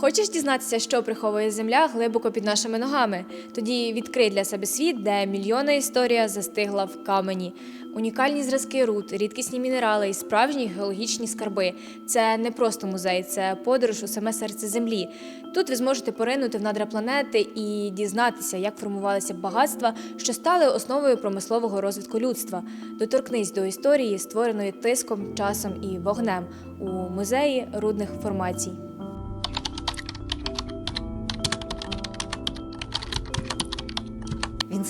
Хочеш дізнатися, що приховує земля глибоко під нашими ногами? Тоді відкрий для себе світ, де мільйонна історія застигла в камені. Унікальні зразки руд, рідкісні мінерали і справжні геологічні скарби. Це не просто музей, це подорож у саме серце землі. Тут ви зможете поринути в надра планети і дізнатися, як формувалися багатства, що стали основою промислового розвитку людства. Доторкнись до історії, створеної тиском, часом і вогнем у музеї рудних формацій.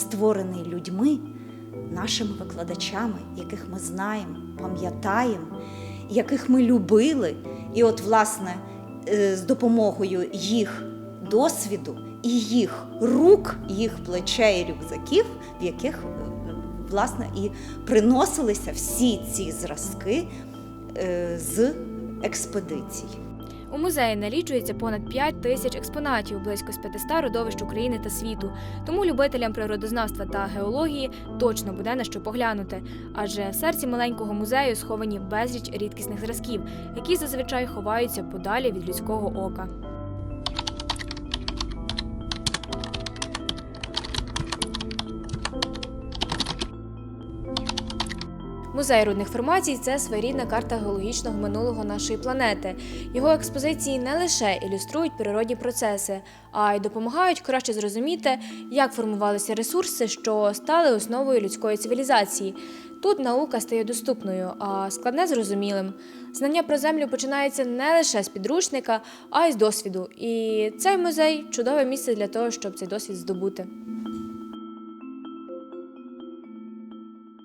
Створений людьми, нашими викладачами, яких ми знаємо, пам'ятаємо, яких ми любили. І от, власне, е, з допомогою їх досвіду і їх рук, їх плечей рюкзаків, в яких е, власне і приносилися всі ці зразки е, з експедицій. У музеї налічується понад 5 тисяч експонатів, близько з 500 родовищ України та світу. Тому любителям природознавства та геології точно буде на що поглянути. Адже в серці маленького музею сховані безліч рідкісних зразків, які зазвичай ховаються подалі від людського ока. Музей рудних формацій це своєрідна карта геологічного минулого нашої планети. Його експозиції не лише ілюструють природні процеси, а й допомагають краще зрозуміти, як формувалися ресурси, що стали основою людської цивілізації. Тут наука стає доступною, а складне зрозумілим. Знання про землю починається не лише з підручника, а й з досвіду. І цей музей чудове місце для того, щоб цей досвід здобути.